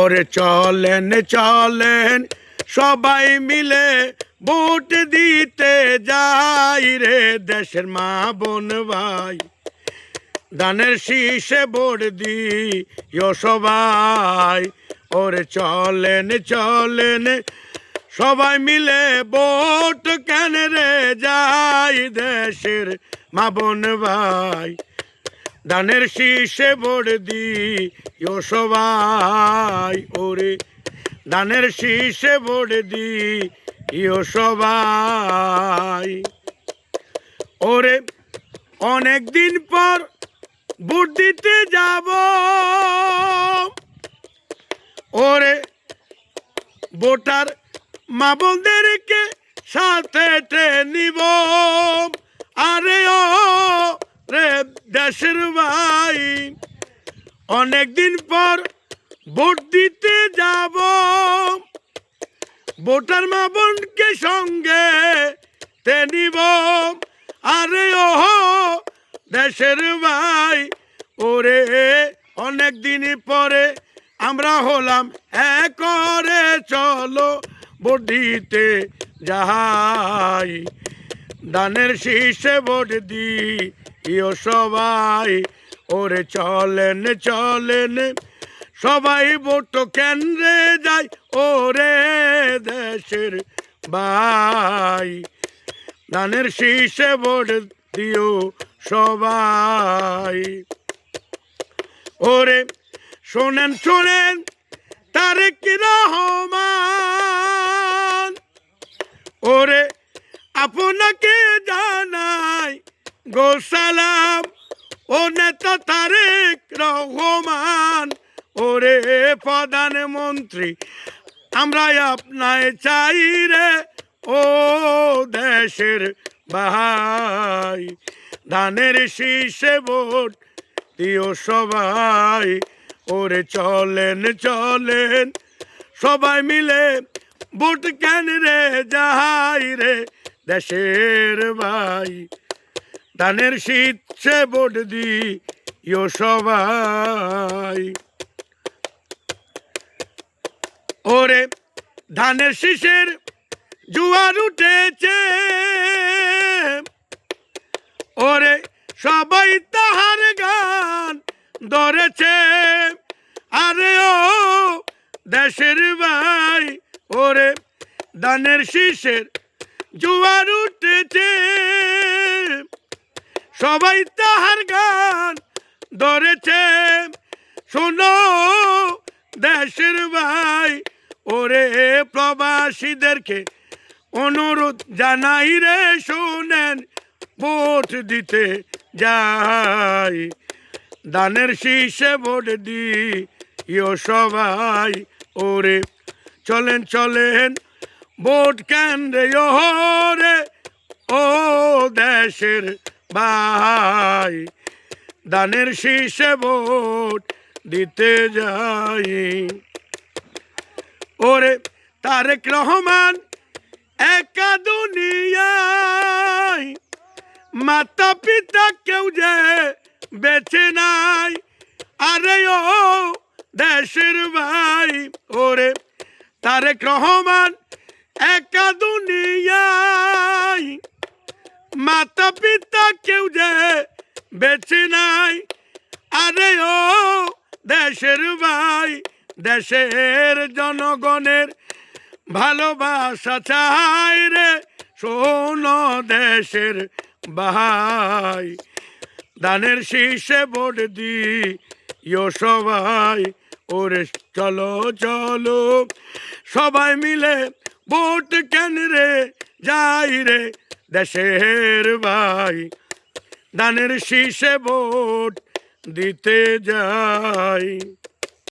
ওরে চলেন চলেন, সবাই মিলে ভোট দিতে যাই রে দেশের মা বোন ভাই। দানের শীষে ভোট দিও সবাই, ওরে চলেন চলেন, সবাই মিলে ভোট কেন রে যাই দেশের মা বোন ভাই। দানের শীষে ভোট দিও সবাই, ওরে। দানের শীষে ভোট দিও সবাই। ওরে অনেক দিন পর ভোট দিতে যাব। ওরে, ভোটার মা বোনদেরকে সাথে নিব। দেশের ভাই। অনেক দিন পর ভোট দিতে যাব। ভোটার মা বোনকে সঙ্গে তে নিব। আরে ও দেশের ভাই, ওরে অনেক দিন পরে আমরা হলাম একরে চলো ভোট দিতে যাই। দানের শীষে ভোট দিও সবাই, ওরে চলেন চলেন। সবাই ভোট কেন্দ্রে যাই, ওরে দেশের ভাই। দানের শীষে ভোট দিও সবাই। ওরে শোনেন শোনেন, তারেক রহমান। ওরে আপনাকে জানাই গো সালাম ও নেতা তারেক রহমান, ওরে প্রধানমন্ত্রী, আমরা আপনায় চাই রে, ও দেশের ভাই, ধানের শীষে ভোট দিও সবাই, ওরে চলেন চলেন, সবাই মিলে ভোট কেন রে যাই রে, দেশের ভাই। ধানের শীত সে ভোট দিও সবাই। ওরে ধানের শীষের জুয়ার উঠেছে। ওরে সবাই তাহার গান ধরেছে। আরে ও দেশের ভাই, ওরে দানের শীষের জুয়ার উঠেছে। সবাই তাহার গান ধরেছে। শোনো, দেশের ভাই, ওরে প্রবাসীদেরকে অনুরোধ জানাই রে, শোনেন, ভোট দিতে যাই। দানের শীর্ষে ভোট দিও সবাই, ওরে চলেন চলেন, ভোট কেন্দ্রে ও দেশের ভাই, দানের শীষে ভোট দিতে যাই। ওরে তারেক রহমান, একা দুনিয়ায় মাতা পিতা কেউ যে বেছে নাই, আরে ও দেশের ভাই। ওরে তারেক রহমান, একা দুনিয়ায় মাতা পিতা কেউ যে বেছে নাই। আরে ও দেশের ভাই, দেশের জনগণের ভালোবাসা চাই রে। শোন দেশের ভাই, দানের শীষে ভোট দিও সবাই। ওরে চলো চলো, সবাই মিলে ভোট কেন রে? যাই রে দেশের ভাই দানের শীষে ভোট দিতে যাই